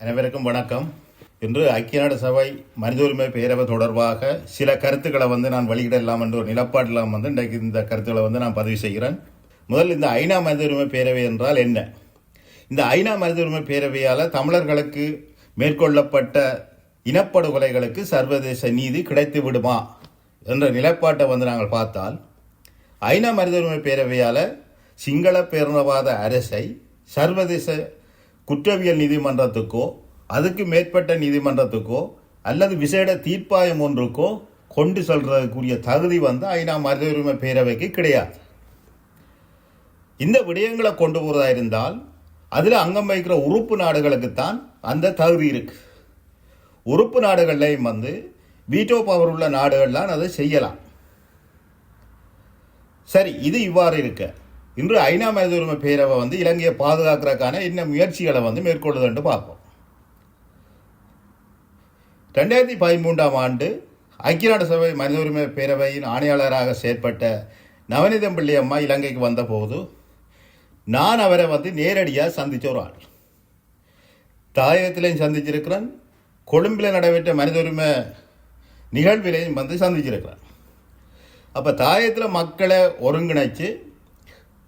அனைவருக்கும் வணக்கம். இன்று ஐக்கிய நாடு சபை மனித உரிமை பேரவை தொடர்பாக சில கருத்துக்களை வந்து நான் வெளியிடலாம் என்ற ஒரு நிலப்பாட்டில் வந்து இன்றைக்கு இந்த கருத்துக்களை வந்து நான் பதிவு செய்கிறேன். முதல் இந்த ஐநா மனித உரிமை பேரவை என்றால் என்ன? இந்த ஐநா மனித உரிமை பேரவையால் தமிழர்களுக்கு மேற்கொள்ளப்பட்ட இனப்படுகொலைகளுக்கு சர்வதேச நீதி கிடைத்து விடுமா என்ற நிலைப்பாட்டை வந்து நாங்கள் பார்த்தால் ஐநா மனித உரிமை பேரவையால் சிங்கள பேரினவாத அரசை சர்வதேச குற்றவியல் நீதிமன்றத்துக்கோ அதுக்கு மேற்பட்ட நீதிமன்றத்துக்கோ அல்லது விசேட தீர்ப்பாயம் ஒன்றுக்கோ கொண்டு சொல்றதுக்குரிய தகுதி வந்து ஐநா மனித உரிமை பேரவைக்கு கிடையாது. இந்த விடயங்களை கொண்டு போகிறதா இருந்தால் அதில் அங்கம் வகிக்கிற உறுப்பு நாடுகளுக்குத்தான் அந்த தகுதி இருக்கு. உறுப்பு நாடுகள்லையும் வந்து வீட்டோ பவர் உள்ள நாடுகள்லாம் அதை செய்யலாம். சரி இது இவ்வாறு இருக்க. இன்று ஐநா மனித உரிமை பேரவை வந்து இலங்கையை பாதுகாக்கிறதுக்கான இன்னும் முயற்சிகளை வந்து மேற்கொள்ளுதுன்னு பார்ப்போம். ரெண்டாயிரத்தி பதிமூன்றாம் ஆண்டு ஐக்கிய நாடு சபை மனித உரிமை பேரவையின் ஆணையாளராக செயற்பட்ட நவநீதம் பிள்ளை அம்மா இலங்கைக்கு வந்தபோது நான் அவரை வந்து நேரடியாக சந்தித்த ஒரு ஆள். தாயகத்திலையும் சந்திச்சிருக்கிறேன் கொழும்பில் நடைபெற்ற மனித உரிமை நிகழ்விலையும் வந்து சந்திச்சிருக்கிறேன் அப்போ தாயத்தில் மக்களை ஒருங்கிணைச்சு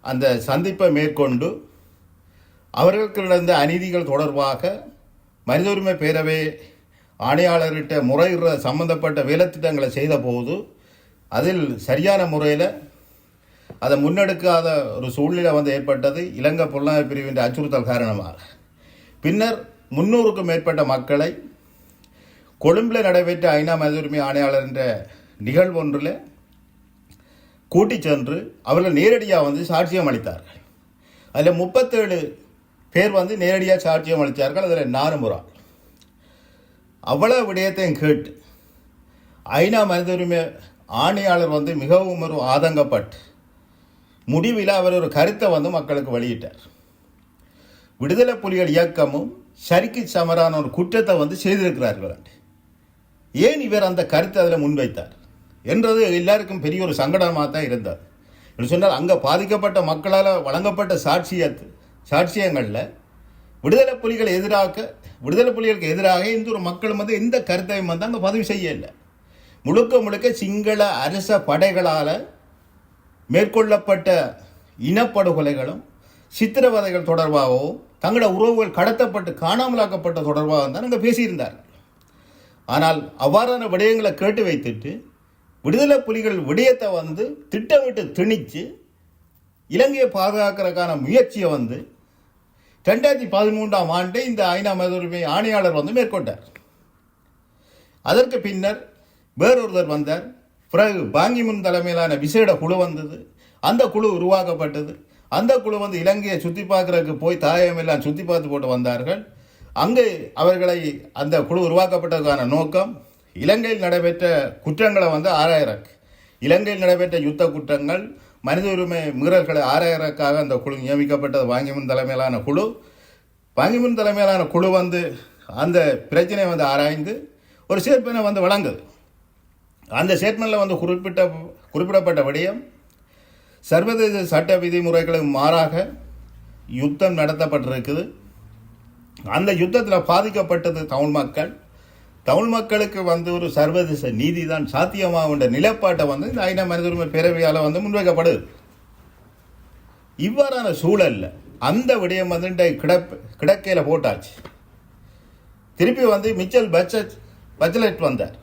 அந்த சந்திப்பை மேற்கொண்டு அவர்களுக்கு நடந்த அநீதிகள் தொடர்பாக மனித உரிமை பேரவை ஆணையாளர்கிட்ட முறையிடுற சம்பந்தப்பட்ட வேலைத்திட்டங்களை செய்த போது அதில் சரியான முறையில் அதை முன்னெடுக்காத ஒரு சூழ்நிலை வந்து ஏற்பட்டது. இலங்கை புலனாய்வு பிரிவின் அச்சுறுத்தல் காரணமாக. பின்னர் முன்னூறுக்கும் மேற்பட்ட மக்களை கொழும்பில் நடைபெற்ற ஐநா மனித உரிமை ஆணையாளர் என்ற நிகழ்வு கூட்டி சென்று அவர்கள் நேரடியாக வந்து சாட்சியம் அளித்தார்கள். அதில் முப்பத்தேழு பேர் வந்து நேரடியாக சாட்சியம் அளித்தார்கள். அதில் நானும் ஒரு ஆள் அவ்வளவு விடயத்தையும் கேட்டு ஐநா மனித உரிமை ஆணையாளர் வந்து மிகவும் ஒரு ஆதங்கப்பட்டு முடிவில் அவர் ஒரு கருத்தை வந்து மக்களுக்கு வெளியிட்டார். விடுதலை புலிகள் இயக்கமும் சரிக்கு சமரான ஒரு குற்றத்தை வந்து செய்திருக்கிறார்கள். ஏன் இவர் அந்த கருத்தை அதில் முன்வைத்தார்? என்றது எல்லாருக்கும் பெரிய ஒரு சங்கடமாக தான் இருந்தது. என்று சொன்னால் அங்கே பாதிக்கப்பட்ட மக்களால் வழங்கப்பட்ட சாட்சிய சாட்சியங்களில் விடுதலை புலிகள் எதிராக விடுதலை புலிகளுக்கு எதிராக இந்த ஒரு மக்கள் வந்து எந்த கருத்தையும் வந்து அங்கே பதிவு செய்யலை. முழுக்க முழுக்க சிங்கள அரச படைகளால் மேற்கொள்ளப்பட்ட இனப்படுகொலைகளும் சித்திரவதைகள் தொடர்பாகவும் தங்களோட உறவுகள் கடத்தப்பட்டு காணாமலாக்கப்பட்ட தொடர்பாக தான் அங்கே பேசியிருந்தார்கள். ஆனால் அவ்வாறான விடயங்களை கேட்டு வைத்துட்டு விடுதலை புலிகள் விடயத்தை வந்து திட்டமிட்டு திணிச்சு இலங்கையை பாதுகாக்கிறதுக்கான முயற்சியை வந்து ரெண்டாயிரத்தி பதிமூன்றாம் ஆண்டு இந்த ஐநா மத உரிமை ஆணையாளர் வந்து மேற்கொண்டார். அதற்கு பின்னர் வேறொருவர் வந்தார். பிறகு பாங்கிமுன் தலைமையிலான விசேட குழு வந்தது. அந்த குழு உருவாக்கப்பட்டது. அந்த குழு வந்து இலங்கையை சுற்றி பார்க்குறதுக்கு போய் தாயமெல்லாம் சுற்றி பார்த்து போட்டு வந்தார்கள். அங்கே அவர்களை அந்த குழு உருவாக்கப்பட்டதுக்கான நோக்கம் இலங்கையில் நடைபெற்ற குற்றங்களை வந்து ஆராயிறக்கு. இலங்கையில் நடைபெற்ற யுத்த குற்றங்கள் மனித உரிமை மீறல்களை ஆராயிறக்காக அந்த குழு நியமிக்கப்பட்டது. வாங்கிமின் தலைமையிலான குழு. வாங்கிமுன் தலைமையிலான குழு வந்து அந்த பிரச்சனையை வந்து ஆராய்ந்து ஒரு சேர்ப்பினை வந்து வழங்குது. அந்த ஸ்டேட்மெண்ட்டில் வந்து குறிப்பிட்ட குறிப்பிடப்பட்ட விடயம் சர்வதேச சட்ட விதிமுறைகளுக்கு மாறாக யுத்தம் நடத்தப்பட்டிருக்குது. அந்த யுத்தத்தில் பாதிக்கப்பட்டது தமிழ் மக்கள். தமிழ் மக்களுக்கு வந்து ஒரு சர்வதேச நீதி தான் சாத்தியமாகுன்ற நிலைப்பாட்டை வந்து இந்த ஐநா மனித உரிமை பேரவையால் வந்து முன்வைக்கப்படுது இவ்வாறான சூழலில் அந்த விடயம் வந்து இன்றைக்கு கிடப் கிடக்கையில் போட்டாச்சு. திருப்பி வந்து மிச்சல் பட்ஜெட் பட்ஜெட் வந்தார்.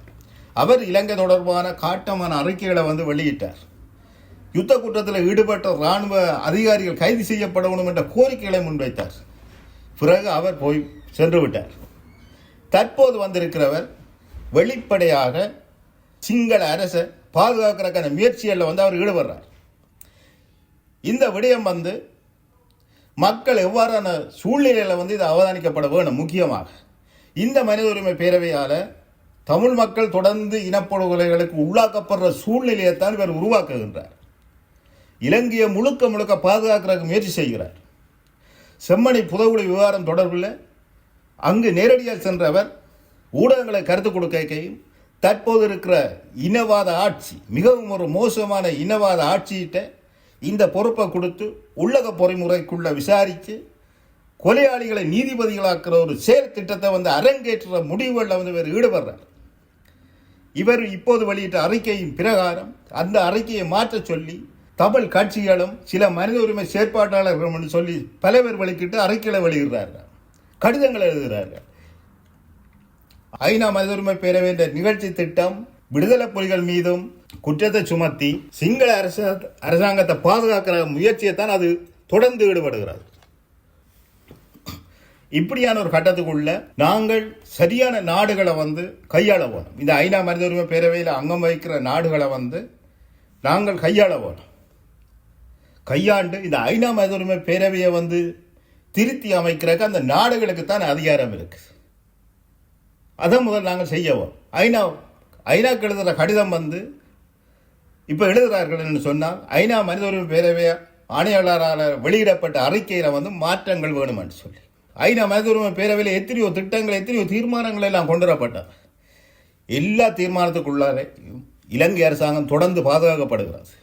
அவர் இலங்கை தொடர்பான காட்டமான அறிக்கைகளை வந்து வெளியிட்டார். யுத்த குற்றத்தில் ஈடுபட்ட இராணுவ அதிகாரிகள் கைது செய்யப்படணும் என்ற கோரிக்கைகளை முன்வைத்தார். பிறகு அவர் போய் சென்று விட்டார். தற்போது வந்திருக்கிறவர் வெளிப்படையாக சிங்கள அரசை பாதுகாக்கிறதுக்கான முயற்சிகளில் வந்து அவர் ஈடுபடுறார். இந்த விடயம் வந்து மக்கள் எவ்வாறான சூழ்நிலையில் வந்து இது அவதானிக்கப்பட வேணும் முக்கியமாக. இந்த மனித உரிமை பேரவையால் தமிழ் மக்கள் தொடர்ந்து இனப்படுகொலைகளுக்கு உள்ளாக்கப்படுற சூழ்நிலையைத்தான் இவர் உருவாக்குகின்றார். இலங்கையை முழுக்க முழுக்க பாதுகாக்கிறதுக்கு முயற்சி செய்கிறார். செம்மணி புதவுளி விவகாரம் தொடர்பில் அங்கு நேரடியாக சென்றவர் ஊடகங்களை கருத்து கொடுக்கையும் தற்போது இருக்கிற இனவாத ஆட்சி மிகவும் ஒரு மோசமான இனவாத ஆட்சியிட்ட இந்த பொறுப்பை கொடுத்து உள்ளக பொறிமுறைக்குள்ள விசாரித்து கொலையாளிகளை நீதிபதிகளாக்குற ஒரு செயல் திட்டத்தை வந்து அரங்கேற்ற முடிவுகளில் வந்து இவர் ஈடுபடுறார். இவர் இப்போது வெளியிட்ட அறிக்கையின் பிரகாரம் அந்த அறிக்கையை மாற்றச் சொல்லி தமிழ் கட்சிகளும் சில மனித உரிமை செயற்பாட்டாளர்களும் சொல்லி பல பேர் வெளிக்கிட்டு அறிக்கையில் வெளியிடுறார்கள். கடிதங்கள் எழுதுகிறார்கள் ஐநா மனித உரிமை பேரவை என்ற நிகழ்ச்சி திட்டம் விடுதலை புலிகள் மீதும் குற்றத்தை சுமத்தி சிங்கள அரச அரசாங்கத்தை பாதுகாக்கிற முயற்சியை தான் அது தொடர்ந்து ஈடுபடுகிறது. இப்படியான ஒரு கட்டத்துக்குள்ள நாங்கள் சரியான நாடுகளை வந்து கையாள வேணும் இந்த ஐநா மனித உரிமை பேரவையில் அங்கம் வகிக்கிற நாடுகளை வந்து நாங்கள் கையாள வேணும் கையாண்டு இந்த ஐநா மனித உரிமை பேரவையை வந்து திருத்தி அமைக்கிறதுக்கு அந்த நாடுகளுக்கு தான் அதிகாரம் இருக்கு. அதை முதல் நாங்கள் செய்யவோம் ஐநா ஐநாக்கு எழுதுகிற கடிதம் வந்து இப்போ எழுதுகிறார்கள் என்று சொன்னால் ஐநா மனித உரிமை பேரவை ஆணையாளரால் வெளியிடப்பட்ட அறிக்கையில் வந்து மாற்றங்கள் வேணும் என்று சொல்லி. ஐநா மனித உரிமை பேரவையில் எத்தனையோ திட்டங்கள் எத்தனையோ தீர்மானங்கள் எல்லாம் கொண்டு வரப்பட்டது எல்லா தீர்மானத்துக்குள்ளாரே இலங்கை அரசாங்கம் தொடர்ந்து பாதுகாக்கப்படுகிறது.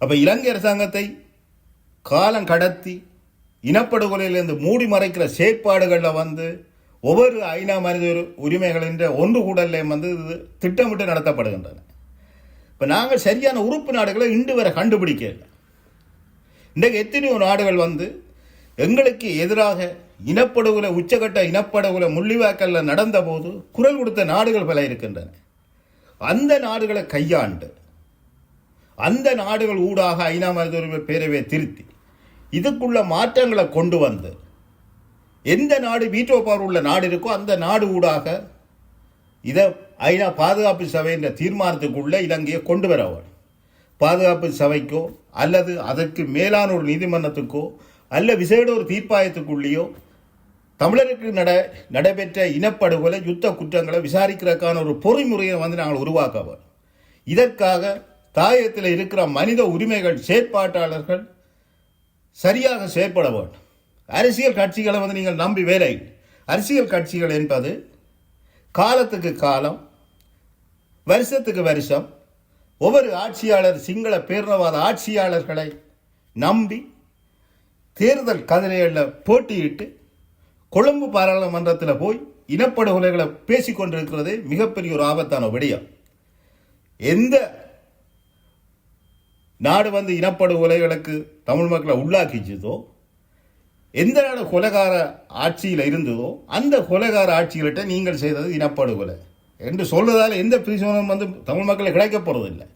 அப்போ இலங்கை அரசாங்கத்தை காலம் கடத்தி இனப்படுகொலையிலிருந்து மூடி மறைக்கிற செயற்பாடுகளில் வந்து ஒவ்வொரு ஐநா மனித உரிமைகள் என்ற ஒன்று கூடலையும் வந்து இது திட்டமிட்டு நடத்தப்படுகின்றன. இப்போ நாங்கள் சரியான உறுப்பு நாடுகளை இன்று வரை கண்டுபிடிக்கல இன்றைக்கு எத்தனையோ நாடுகள் வந்து எங்களுக்கு எதிராக இனப்படுகொலை உச்சகட்ட இனப்படுகொலை முள்ளிவாக்கல்ல நடந்தபோது குரல் கொடுத்த நாடுகள் பல இருக்கின்றன. அந்த நாடுகளை கையாண்டு அந்த நாடுகள் ஊடாக ஐநா மனித உரிமை பேரவையை திருத்தி இதுக்குள்ள மாற்றங்களை கொண்டு வந்து எந்த நாடு வீட்டோ பவர் உள்ள நாடு இருக்கோ அந்த நாடு ஊடாக இதை ஐநா பாதுகாப்பு சபைன்ற தீர்மானத்துக்குள்ள இலங்கையை கொண்டு வர வேணும் பாதுகாப்பு சபைக்கோ அல்லது அதற்கு மேலான ஒரு நீதிமன்றத்துக்கோ அல்ல விசேட ஒரு தீர்ப்பாயத்துக்குள்ளேயோ தமிழருக்கு நட நடைபெற்ற இனப்படுகொலை யுத்த குற்றங்களை விசாரிக்கிறதுக்கான ஒரு பொறிமுறையை வந்து நாங்கள் உருவாக்க இதற்காக தாயத்தில் இருக்கிற மனித உரிமைகள் செயற்பாட்டாளர்கள் சரியாக செயற்பட வேண்டும். அரசியல் கட்சிகளை வந்து நீங்கள் நம்பி வேலை அரசியல் கட்சிகள் என்பது காலத்துக்கு காலம் வருஷத்துக்கு வருஷம் ஒவ்வொரு ஆட்சியாளர் சிங்கள பேரினவாத ஆட்சியாளர்களை நம்பி தேர்தல் கதிரைகளில் போட்டியிட்டு கொழும்பு பாராளுமன்றத்தில் போய் இனப்படுகொலைகளை பேசிக்கொண்டிருக்கிறது மிகப்பெரிய ஒரு ஆபத்தான விடயம். எந்த நாடு வந்து இனப்படுகொலைகளுக்கு தமிழ் மக்களை உள்ளாக்கிச்சதோ எந்த நாடு கொலைகார ஆட்சியில் இருந்ததோ அந்த கொலைகார ஆட்சிகள்கிட்ட நீங்கள் செய்தது இனப்படுகொலை என்று சொல்றதால எந்த பிரச்சனையும் வந்து தமிழ் மக்களுக்கு கிடைக்கப்படுவதில்லை.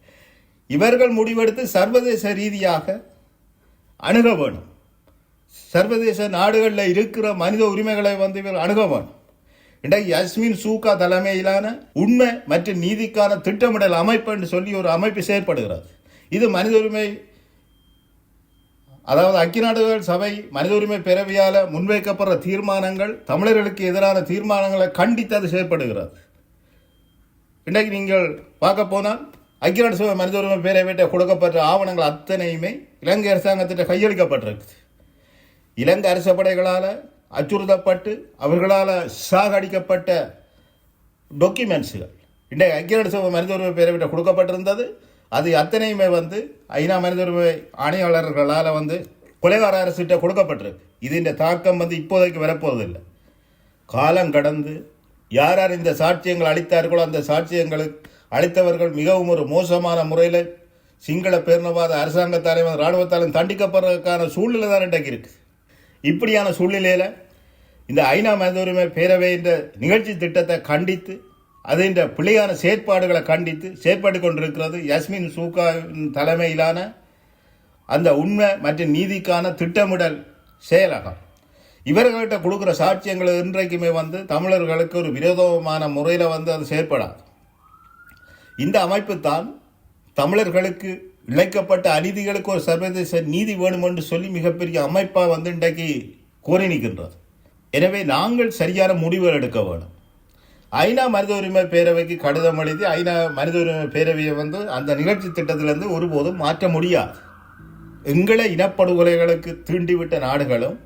இவர்கள் முடிவெடுத்து சர்வதேச ரீதியாக அணுக வேணும் சர்வதேச நாடுகளில் இருக்கிற மனித உரிமைகளை வந்து இவர் அணுக வேணும் இன்றைக்கு யஸ்மின் சூகா தலைமையிலான உண்மை மற்றும் நீதிக்கான திட்டமிடல் அமைப்பு என்று சொல்லி ஒரு அமைப்பு செயற்படுகிறது. இது மனித உரிமை. அதாவது ஐக்கிய நாடுகள் சபை மனித உரிமை பேரவையால் முன்வைக்கப்படுற தீர்மானங்கள் தமிழர்களுக்கு எதிரான தீர்மானங்களை கண்டித்து அது செயற்படுகிறது. இன்றைக்கு நீங்கள் பார்க்க போனால் ஐக்கிய நாடு சபை மனித உரிமை பேரவையிட்ட கொடுக்கப்பட்ட ஆவணங்கள் அத்தனையுமே இலங்கை அரசாங்கத்திட்ட கையளிக்கப்பட்டிருக்குது. இலங்கை அரச படைகளால் அச்சுறுத்தப்பட்டு அவர்களால் சாகடிக்கப்பட்ட டாக்குமெண்ட்ஸுகள் இன்றைக்கு ஐக்கிய நாடு சபை மனித உரிமை பேரவையிட்ட கொடுக்கப்பட்டிருந்தது. அது அத்தனையுமே வந்து ஐநா மனித உரிமை ஆணையாளர்களால் வந்து கொலைகார அரசுகிட்ட கொடுக்கப்பட்டிருக்கு. இதுன்ற தாக்கம் வந்து இப்போதைக்கு வரப்போவதில்லை. காலம் கடந்து யார் யார் இந்த சாட்சியங்கள் அளித்தார்களோ அந்த சாட்சியங்களுக்கு அளித்தவர்கள் மிகவும் ஒரு மோசமான முறையில் சிங்கள பேரினவாத அரசாங்கத்தாலையும் இராணுவத்தாலும் தண்டிக்கப்படுறதுக்கான சூழ்நிலை தான் இன்றைக்கு இருக்குது இப்படியான சூழ்நிலையில் இந்த ஐநா மனித உரிமை பேரவை என்ற நிகழ்ச்சி திட்டத்தை கண்டித்து அதின் பிள்ளையான செயற்பாடுகளை கண்டித்து செயற்பட்டு கொண்டிருக்கிறது யஸ்மின் சூகா தலைமையிலான அந்த உண்மை மற்றும் நீதிக்கான திட்டமிடல் செயலகம். இவர்கள்ட்ட கொடுக்குற சாட்சியங்கள் இன்றைக்குமே வந்து தமிழர்களுக்கு ஒரு விரோதமான முறையில் வந்து அது செயற்படாது. இந்த அமைப்பு தான் தமிழர்களுக்கு இழைக்கப்பட்ட அநீதிகளுக்கு ஒரு சர்வதேச நீதி வேணும் என்று சொல்லி மிகப்பெரிய அமைப்பாக வந்து இன்றைக்கு கோரி நிற்கின்றது. எனவே நாங்கள் சரியான முடிவுகள் எடுக்க வேணும் ஐநா மனித உரிமை பேரவைக்கு கடிதம் எழுதி ஐநா மனித உரிமை பேரவையை வந்து அந்த நிகழ்ச்சி திட்டத்திலிருந்து ஒருபோதும் மாற்ற முடியாது. எங்களை இனப்படுகொலைகளுக்கு தீண்டிவிட்ட நாடுகளும்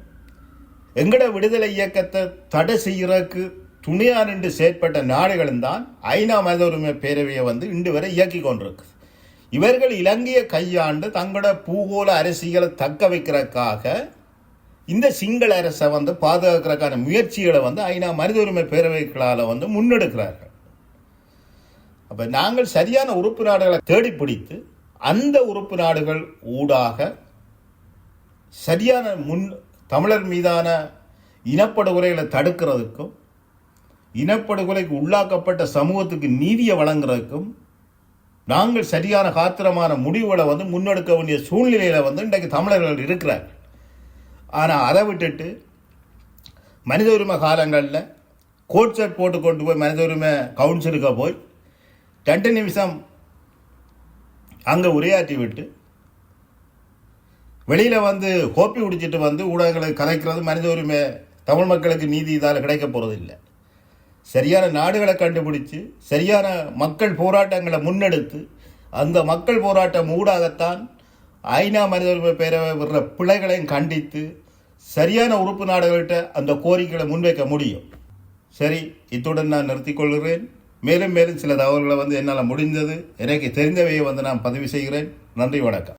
எங்கட விடுதலை இயக்கத்தை தடை செய்யறதுக்கு துணையா நின்று செயற்பட்ட நாடுகளும் தான் ஐநா மனித உரிமை பேரவையை வந்து இன்று வரை இயக்கி கொண்டிருக்கு. இவர்கள் இலங்கையை கையாண்டு தங்களோட பூகோள அரசியலை தக்க வைக்கிறதுக்காக இந்த சிங்கள அரசை வந்து பாதுகாக்கிறதுக்கான முயற்சிகளை வந்து ஐநா மனித உரிமை பேரவைகளால் வந்து முன்னெடுக்கிறார்கள். அப்போ நாங்கள் சரியான உறுப்பு நாடுகளை தேடி பிடித்து அந்த உறுப்பு நாடுகள் ஊடாக சரியான முன் தமிழர் மீதான இனப்படுகொலைகளை தடுக்கிறதுக்கும் இனப்படுகொலைக்கு உள்ளாக்கப்பட்ட சமூகத்துக்கு நீதியை வழங்குறதுக்கும் நாங்கள் சரியான காத்திரமான முடிவுகளை வந்து முன்னெடுக்க வேண்டிய சூழ்நிலையில் வந்து இன்றைக்கு தமிழர்கள் இருக்கிறார்கள். ஆனால் அதை விட்டுட்டு மனித உரிமை காலங்களில் கோட் செட் போட்டு கொண்டு போய் மனித உரிமை கவுன்சிலுக்கு போய் ரெண்டு நிமிஷம் அங்கே உரையாற்றி விட்டு வெளியில் வந்து கோப்பி குடிச்சிட்டு வந்து ஊடகங்களை கலைக்கிறது மனித உரிமை தமிழ் மக்களுக்கு நீதி இதால் கிடைக்க போகிறது இல்லை. சரியான நாடுகளை கண்டுபிடிச்சு சரியான மக்கள் போராட்டங்களை முன்னெடுத்து அந்த மக்கள் போராட்டம் ஊடாகத்தான் ஐநா மனித உரிமை பேரவை விடுற பிழைகளையும் கண்டித்து சரியான உறுப்பு நாடுகள்கிட்ட அந்த கோரிக்கைகளை முன்வைக்க முடியும். சரி இத்துடன் நான் நிறுத்திக் கொள்கிறேன். மேலும் மேலும் சில தகவல்களை வந்து என்னால் முடிந்தது. எனக்கு தெரிந்தவையை வந்து நான் பதிவு செய்கிறேன். நன்றி வணக்கம்.